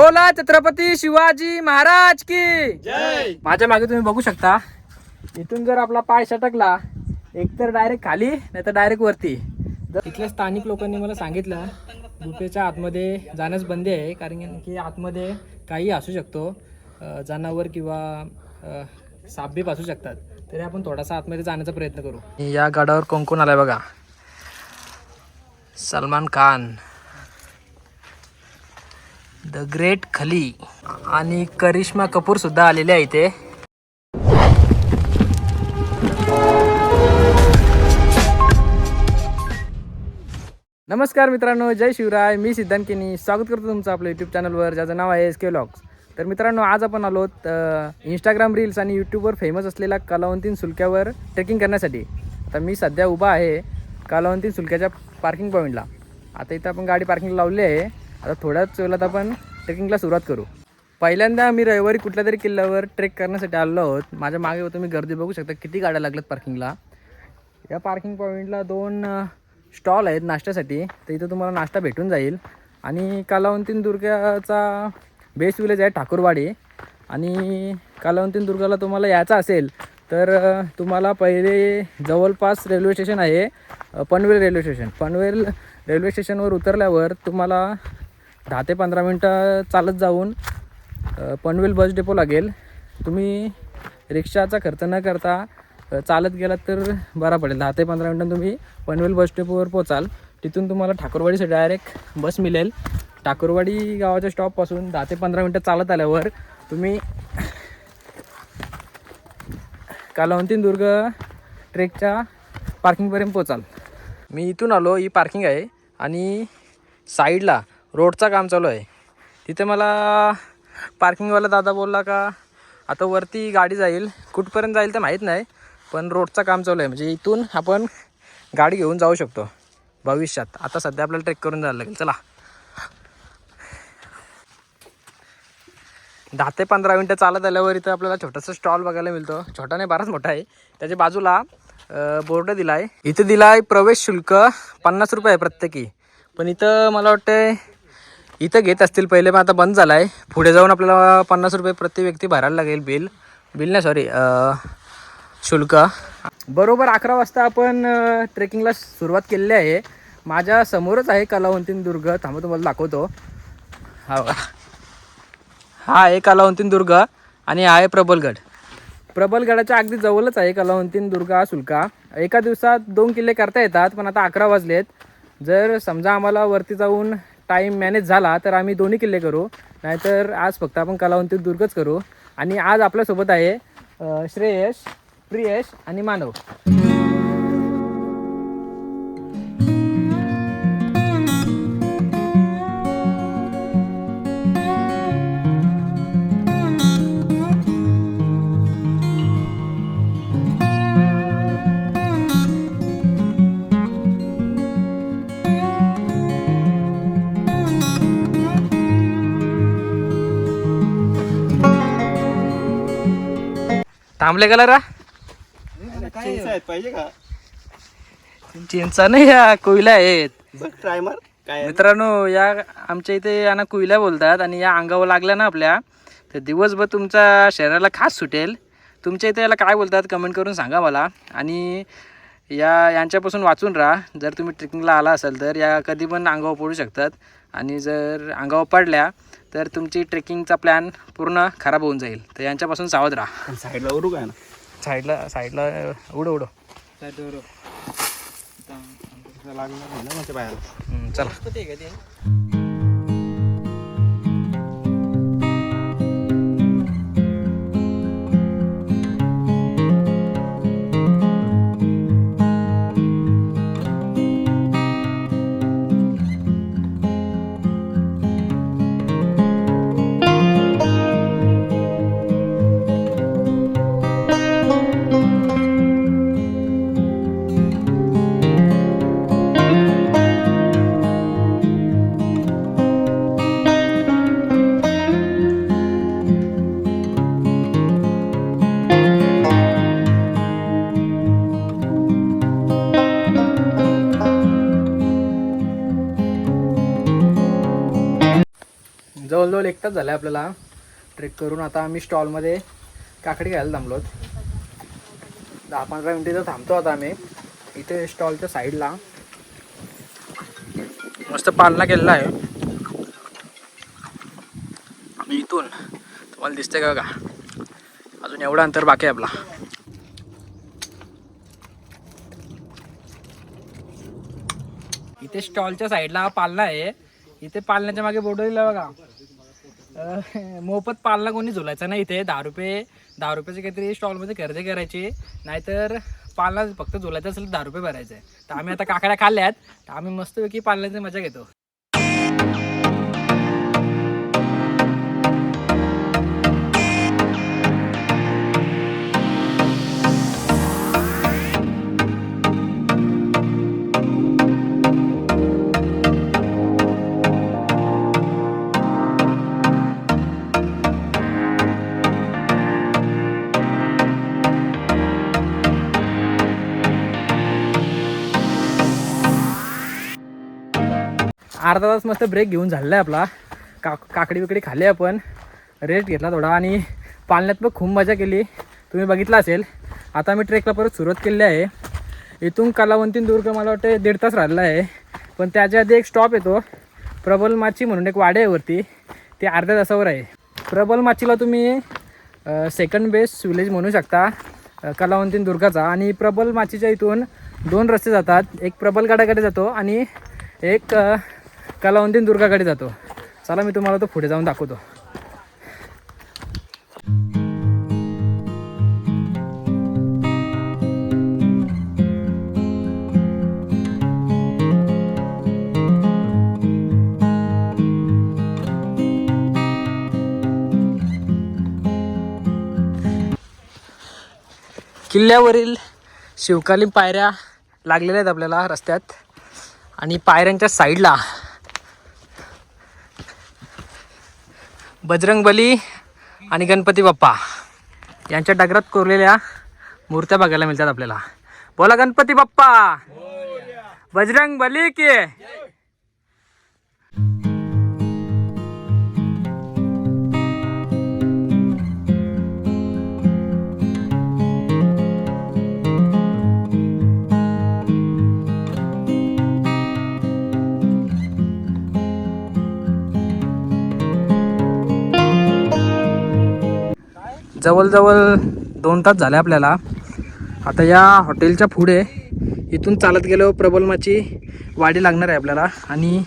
बोला छत्रपती शिवाजी महाराज की. जय. माझ्या मागे तुम्ही बघू शकता इथून जर आपला पाय सटकला एक तर डायरेक्ट खाली नाही तर डायरेक्ट वरती. जर इथल्या स्थानिक लोकांनी मला सांगितलं गुफेच्या आतमध्ये जाण्यास बंदी आहे कारण की आतमध्ये काही असू शकतो जनावर किंवा अं, सापबीप असू शकतात. तरी आपण थोडासा आतमध्ये जाण्याचा प्रयत्न करू. या गडावर कोण कोण आलाय बघा. सलमान खान. द ग्रेट खली आणि करिश्मा कपूर सुद्धा आलेले आहे इथे. नमस्कार मित्रांनो जय शिवराय. मी सिद्धांत केनी स्वागत करतो तुमचं आपलं यूट्यूब चॅनलवर ज्याचं नाव आहे एस के व्लॉग्स तर मित्रांनो आज आपण आलोत इंस्टाग्राम रील्स आणि यूट्यूबवर फेमस असलेल्या कलावंतीन सुलक्यावर ट्रेकिंग करण्यासाठी. आता मी सध्या उभा आहे कलावंतीन सुलक्याच्या पार्किंग पॉईंटला आता इथं आपण गाडी पार्किंग लावली आहे. आता थोड्याच वेळात आपण ट्रेकिंगला सुरुवात करू. पहिल्यांदा आम्ही रविवारी कुठल्या तरी किल्ल्यावर ट्रेक करण्यासाठी आलो आहोत. माझ्या मागे तुम्ही गर्दी बघू शकता. किती गाड्या लागल्यात पार्किंगला या पार्किंग पॉईंटला दोन स्टॉल आहेत नाश्त्यासाठी. तर इथं तुम्हाला नाश्ता भेटून जाईल. आणि कालावंतीन दुर्गाचा बेस विलेज आहे ठाकूरवाडी. आणि कालावंतीन दुर्गाला तुम्हाला यायचं असेल तर तुम्हाला पहिले जवळपास रेल्वे स्टेशन आहे Panvel railway station Panvel railway स्टेशनवर उतरल्यावर तुम्हाला दहा ते पंधरा मिनटं चालत जाऊन पनवेल बस डेपो लागेल. तुम्ही रिक्षाचा खर्च न करता चालत गेलात तर बरा पडेल. दहा ते पंधरा मिनटं तुम्ही पनवेल बस डेपोवर पोचाल. तिथून तुम्हाला ठाकूरवाडीसाठी डायरेक्ट बस मिळेल. ठाकूरवाडी गावाच्या स्टॉपपासून दहा ते पंधरा मिनटं चालत आल्यावर तुम्ही कालावंतीन दुर्ग ट्रेकच्या पार्किंगपर्यंत पोचाल. मी इथून आलो ही पार्किंग आहे. आणि साईडला रोडचा काम चालू आहे. तिथे मला पार्किंगवाला दादा बोलला का आता वरती गाडी जाईल. कुठपर्यंत जाईल तर माहीत नाही पण रोडचं काम चालू आहे. म्हणजे इथून आपण गाडी घेऊन जाऊ शकतो भविष्यात. आता सध्या आपल्याला ट्रेक करून जायला लागेल. चला. दहा ते पंधरा मिनटं चालत आल्यावर इथं आपल्याला छोटासा स्टॉल बघायला मिळतो. छोटा नाही बराच मोठा आहे. त्याच्या बाजूला बोर्ड दिला आहे इथं दिला आहे प्रवेश शुल्क पन्नास रुपये आहे प्रत्येकी. पण इथं मला वाटतं इथं घेत असतील पहिले पण आता बंद झाला आहे पुढे जाऊन आपल्याला पन्नास रुपये प्रति व्यक्ती भरायला लागेल बिल. बिल नाही सॉरी शुल्क. बरोबर अकरा वाजता आपण ट्रेकिंगला सुरुवात केलेली आहे. माझ्या समोरच आहे कलावंतीन दुर्ग. थांबा तुम्हाला दाखवतो. हा हा आहे कलावंतीन दुर्ग आणि हा आहे प्रबलगड प्रबलगडाच्या अगदी जवळच आहे कलावंतीन दुर्ग हा एका दिवसात दोन किल्ले करता येतात पण आता अकरा वाजलेत. जर समजा आम्हाला वरती जाऊन टाईम मॅनेज झाला तर आम्ही दोन्ही किल्ले करू. नाहीतर आज फक्त आपण कलावंती दुर्गच करू. आणि आज आपल्यासोबत आहे श्रेयश प्रियश आणि मानव. थांबले गेला रा चिंच आहेत पाहिजे का? चिंचा नाही या कोयला आहेत? मित्रांनो या आमच्या इथे यांना कुयल्या बोलतात आणि या अंगावर लागल्या ना आपल्या. तर दिवसभर तुमच्या शरीराला खास सुटेल. तुमच्या इथे याला काय बोलतात कमेंट करून सांगा मला. आणि या यांच्यापासून वाचून राहा. जर तुम्ही ट्रेकिंगला आला असाल तर या कधी पण अंगावर पडू शकतात. आणि जर अंगावर पडल्या तर तुमची ट्रेकिंगचा प्लॅन पूर्ण खराब होऊन जाईल. तर यांच्यापासून सावध राहा. साईडला उरू काय ना? साईडला साईडला उडो उडो. लागलं नाही ना माझ्या पायाला हम्म, चला. एकटाच तास आपल्याला. ट्रेक करून आता आम्ही स्टॉलमध्ये काकडी घ्यायला थांबलोत. दहा पंधरा मिनटं तर थांबतो आता आम्ही. इथे स्टॉलच्या साईडला मस्त पालना केलेला आहे. आणि इथून तुम्हाला दिसतंय का का अजून एवढं अंतर बाकी आहे आपला. इथे स्टॉलच्या साईडला पालना आहे. इथे पालण्याच्या मागे बोर्ड दिला बघा. मोफत पालला कोणी झुलायचा नाही इथे. दहा रुपये दहा रुपयाचे काहीतरी स्टॉलमध्ये खरेदी करायची. नाहीतर पालना फक्त झुलायचं असेल तर दहा रुपये भरायचे. तर आम्ही आता काकड्या खाल्ल्यात. तर आम्ही मस्तपैकी पालण्याची मजा घेतो. अर्धा तास मस्त ब्रेक घेऊन झालेला आहे आपला. का काकडी बिकडी खाल्ली आपण. रेस्ट घेतला थोडा आणि पालण्यात पण खूप मजा केली. तुम्ही बघितलं असेल. आता मी ट्रेकला परत सुरुवात केली आहे. इथून कलावंतीन दुर्ग मला वाटतं दीड तास राहिलेला आहे. पण त्याच्या आधी एक स्टॉप येतो. प्रबल माची म्हणून एक वाडे आहे वरती. ते अर्ध्या तासावर आहे. प्रबल माचीला तुम्ही सेकंड बेस्ट विलेज म्हणू शकता. कलावंतीन दुर्गाचा. आणि प्रबल माचीच्या इथून दोन रस्ते जातात. एक प्रबल प्रबलगडाकडे जातो आणि एक कलावंतीन दुर्गाकडे जातो. चला मी तुम्हाला तो पुढे जाऊन दाखवतो. किल्ल्यावरील शिवकालीन पायऱ्या लागलेल्या आहेत आपल्याला रस्त्यात. आणि पायऱ्यांच्या साईडला बजरंगबली आणि गणपती बाप्पा यांच्या डगरात कोरलेल्या मूर्त्या बघायला मिळतात आपल्याला. बोला गणपती बाप्पा. बजरंग बली की. जवळजवळ दोन तास झाले आपल्याला. आता या हॉटेलच्या पुढे इथून चालत गेलो प्रबलमाची वाडी लागणार आहे आपल्याला. आणि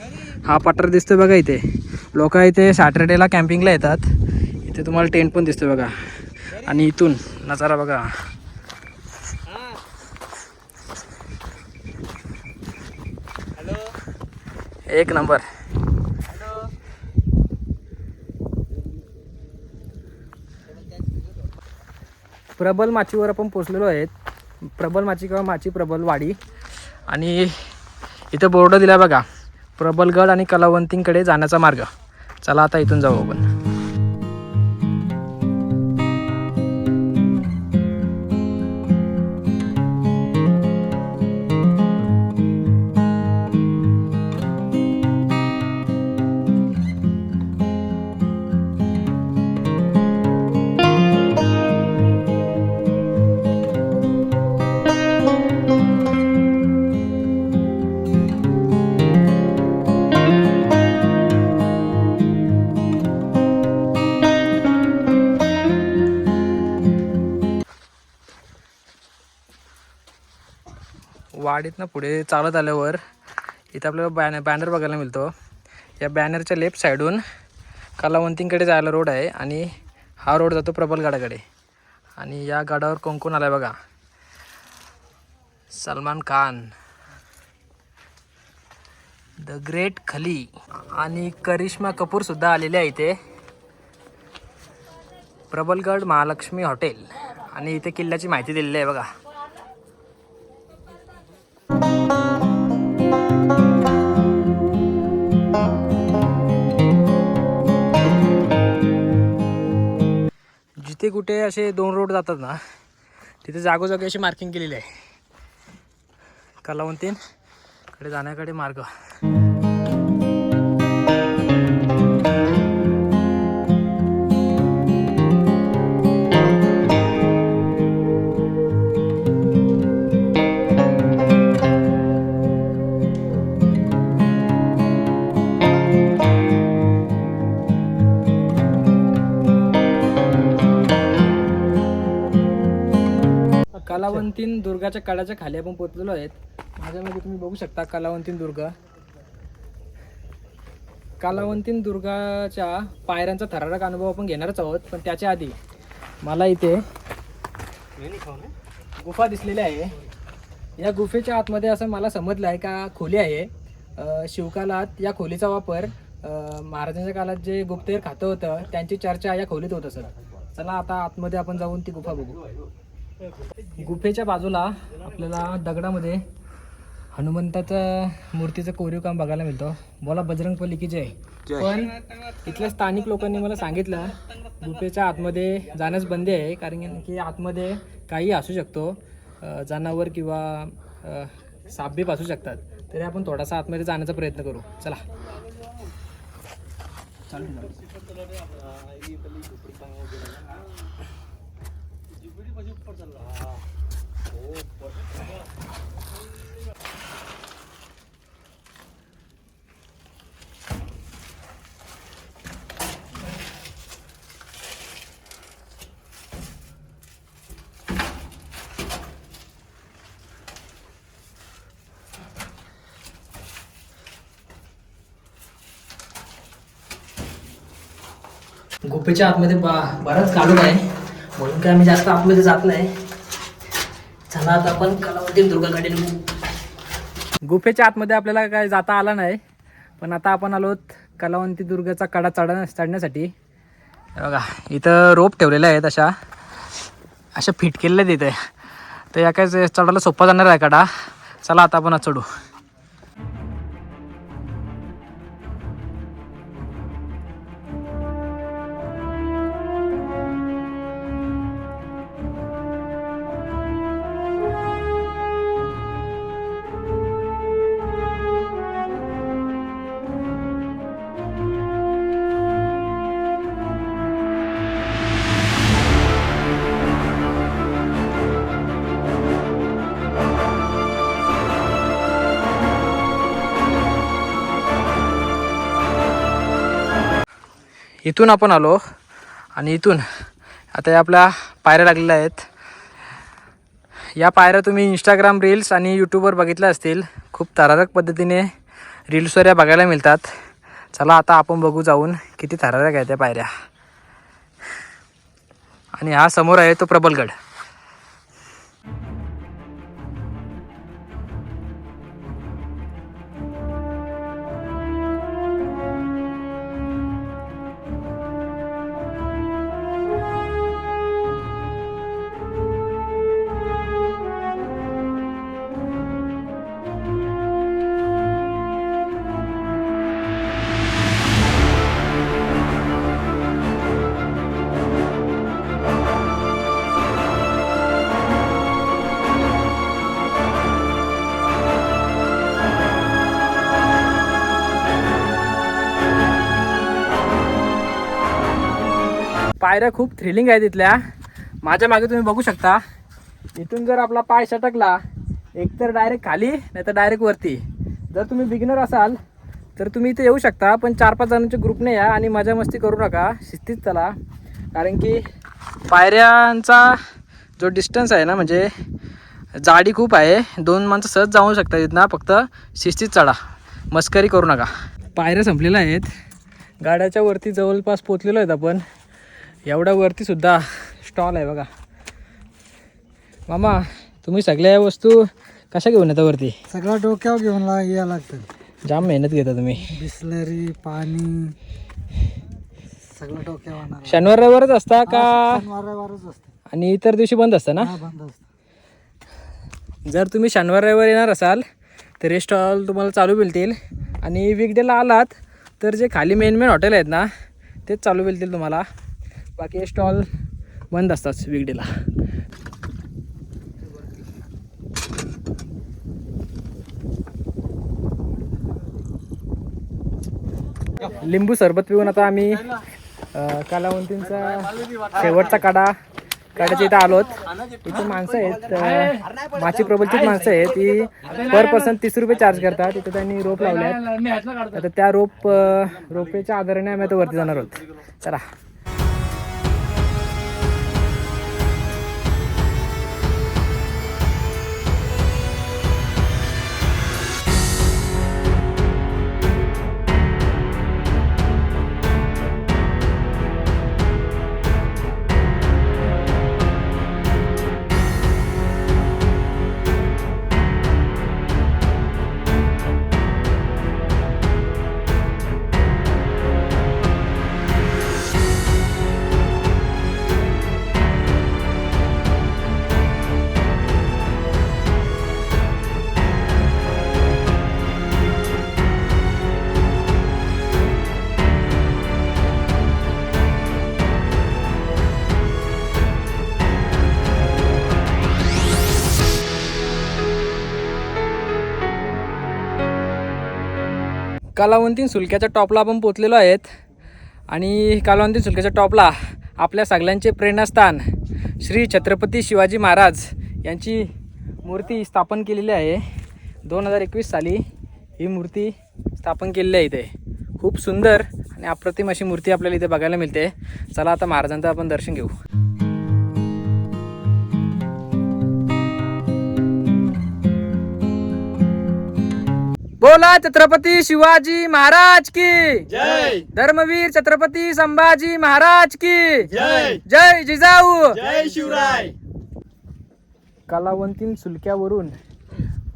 हा पठार दिसतोय बघा इथे. लोक इथे सॅटर्डेला कॅम्पिंगला येतात. इथे तुम्हाला टेंट पण दिसतोय बघा. आणि इथून नजारा बघा. एक नंबर. प्रबल माचीवर आपण पोचलेलो आहेत. प्रबल माची किंवा माची प्रबल वाडी. आणि इथं बोर्ड दिला बघा. प्रबलगड आणि कलावंतींकडे जाण्याचा मार्ग. चला आता इथून जाऊ आपण. वाडीतनं पुढे चालत आल्यावर इथं आपल्याला बॅन बॅनर बघायला मिळतो. या बॅनरच्या लेफ्ट साईडून कलावंतींकडे जायला रोड आहे आणि हा रोड जातो प्रबलगडाकडे आणि या गडावर कोण कोण आहे बघा. सलमान खान. द ग्रेट खली आणि करिश्मा कपूर सुद्धा आलेले आहे इथे. प्रबलगड महालक्ष्मी हॉटेल. आणि इथे किल्ल्याची माहिती दिलेली आहे बघा. जिथे कुठे असे दोन रोड जातात ना तिथे जागोजागी अशी मार्किंग केलेली आहे. कलावंतीन कडे जाण्याकडे मार्ग. कलावंतीन दुर्गाच्या कडाच्या खाली आपण पोचलेलो आहेत. माझ्यामध्ये तुम्ही बघू शकता कलावंतीन दुर्गा. कलावंतीन दुर्गाच्या पायऱ्यांचा थरारक अनुभव आपण घेणारच आहोत पण त्याच्या आधी मला इथे गुफा दिसलेली आहे. या गुफेच्या आतमध्ये असं मला समजलं आहे का खोली आहे. शिवकालात या खोलीचा वापर महाराजांच्या काळात जे गुप्तहेर खातं होतं त्यांची चर्चा या खोलीत होत असत. चला आता आतमध्ये आपण जाऊन ती गुफा बघू. गुफेच्या बाजूला आपल्याला दगडामध्ये हनुमंताचं मूर्तीचं कोरीव काम बघायला मिळतं. बोला बजरंग पली की जय. पण इथल्या स्थानिक लोकांनी मला सांगितलं गुफेच्या आतमध्ये जाण्यास बंदी आहे कारण की आतमध्ये काही असू शकतो जनावर किंवा अ, सापबीप असू शकतात. तरी आपण थोडासा आतमध्ये जाण्याचा प्रयत्न करू. चला. चालू. गुफेच्या आतमध्ये बा बराच काढून आहे. म्हणून आम्ही जास्त आतमध्ये जात नाही. चला आता आपण कलावती दुर्गाकडे गुफेच्या आतमध्ये आपल्याला काय जाता आला नाही. पण आता आपण आलो कलावंती दुर्गाचा कडा चढ चढण्यासाठी. बघा इथं रोप ठेवलेले आहेत अशा. अशा फिट केलेल्या आहेत इथे. तर या काय चढायला सोपा जाणार आहे कडा. चला आता आपण चढू. इथून आपण आलो आणि इथून आता या आपल्या पायऱ्या लागलेल्या आहेत. या पायऱ्या तुम्ही इंस्टाग्राम रील्स आणि यूट्यूबवर बघितल्या असतील. खूप थरारक पद्धतीने रील्सवर या बघायला मिळतात. चला आता आपण बघू जाऊन किती थरारक आहेत त्या पायऱ्या. आणि हा समोर आहे तो प्रबलगड. पायऱ्या खूप थ्रिलिंग आहेत इथल्या. माझ्या मागे तुम्ही बघू शकता. इथून जर आपला पाय सटकला एक तर डायरेक्ट खाली नाही तर डायरेक्ट वरती. जर तुम्ही बिगिनर असाल तर तुम्ही इथे येऊ शकता पण चार पाच जणांच्या ग्रुपने या आणि मजा मस्ती करू नका. शिस्तीत चला. कारण की पायऱ्यांचा जो डिस्टन्स आहे ना म्हणजे जाडी खूप आहे. दोन माणसं सहज जाऊ शकतात इथनं. फक्त शिस्तीत चढा. मस्करी करू नका. पायऱ्या संपलेल्या आहेत. गाड्याच्या वरती जवळपास पोचलेलो आहेत आपण. एवढ्या वरती सुद्धा स्टॉल आहे बघा. मामा तुम्ही सगळ्या वस्तू कशा घेऊन येता वरती? सगळं डोक्यावर घेऊन ला यायला लागतं. जाम मेहनत घेता तुम्ही. बिस्लरी पाणी सगळं डोक्यावर. शनिवार रविवारच असता का? शनिवारवारच असतं. आणि इतर दिवशी बंद असतं ना? हा बंद असतं. जर तुम्ही शनिवार रविवार येणार असाल तर हे स्टॉल तुम्हाला चालू मिळतील. आणि वीकडेला आलात तर जे खाली मेन मेन हॉटेल आहेत ना तेच चालू मिळतील तुम्हाला. बाकी हे स्टॉल बंद असतात वीकडेला लिंबू सरबत पिऊन आता आम्ही कलावंतींचा शेवटचा काढा. काढायच्या इथं आलोत. इथे माणसं आहेत माची प्रबलचीच माणसं आहेत. ती पर पर्सन तीस रुपये चार्ज करतात. इथे त्यांनी रोप लावले आहेत आता त्या रोप रोपेच्या आधाराने आम्ही आता वरती जाणार आहोत. चला. कालावंतीन सुलक्याच्या टॉपला आपण पोचलेलो आहेत. आणि कालावंतीन सुलक्याच्या टॉपला आपल्या सगळ्यांचे प्रेरणास्थान श्री छत्रपती शिवाजी महाराज यांची मूर्ती स्थापन केलेली आहे. दोन हजार एकवीस साली ही मूर्ती स्थापन केलेली आहे इथे. खूप सुंदर आणि अप्रतिम अशी मूर्ती आपल्याला इथे बघायला मिळते. चला आता महाराजांचं आपण दर्शन घेऊ. बोला छत्रपती शिवाजी महाराज की. जय. धर्मवीर छत्रपती संभाजी महाराज की. जय. जय जिजाऊ. जय शिवराय. कलावंतीन सुलक्यावरून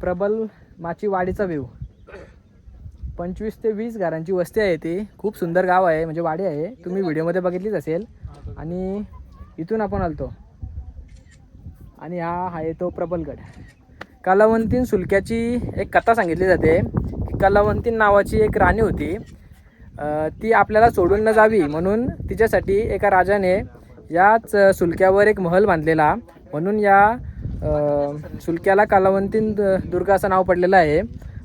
प्रबल माची वाडीचा व्ह्यू. पंचवीस ते वीस घरांची वस्ती आहे ती. खूप सुंदर गाव आहे म्हणजे वाडी आहे. तुम्ही व्हिडिओमध्ये बघितलीच असेल. आणि इथून आपण आलतो. आणि हा आहे तो प्रबलगड. कलावंतीन सुलक्याची एक कथा सांगितली जाते. की कलावंतीन नावाची एक राणी होती. ती आपल्याला सोडून न जावी म्हणून तिच्यासाठी एका राजाने याच सुलक्यावर एक महल बांधलेला. म्हणून या सुलक्याला कलावंतीन द- दुर्गा असं नाव पडलेलं आहे.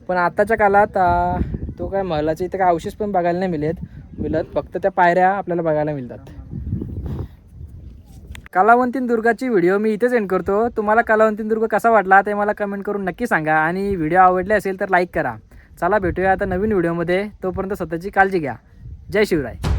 पण आताच्या काळात तो काय महलाचे इथे काय अवशेष पण बघायला नाही मिळत. मिळत फक्त त्या पायऱ्या आपल्याला बघायला मिळतात. कलावंतीन दुर्गाची व्हिडिओ मी इथेच एंड करतो. तुम्हाला कलावंतीन दुर्ग कसा वाटला ते मला कमेंट करून नक्की सांगा आणि व्हिडिओ आवडले असेल तर लाईक करा. चला भेटूया आता नवीन व्हिडिओमध्ये तोपर्यंत स्वतःची काळजी घ्या. जय शिवराय.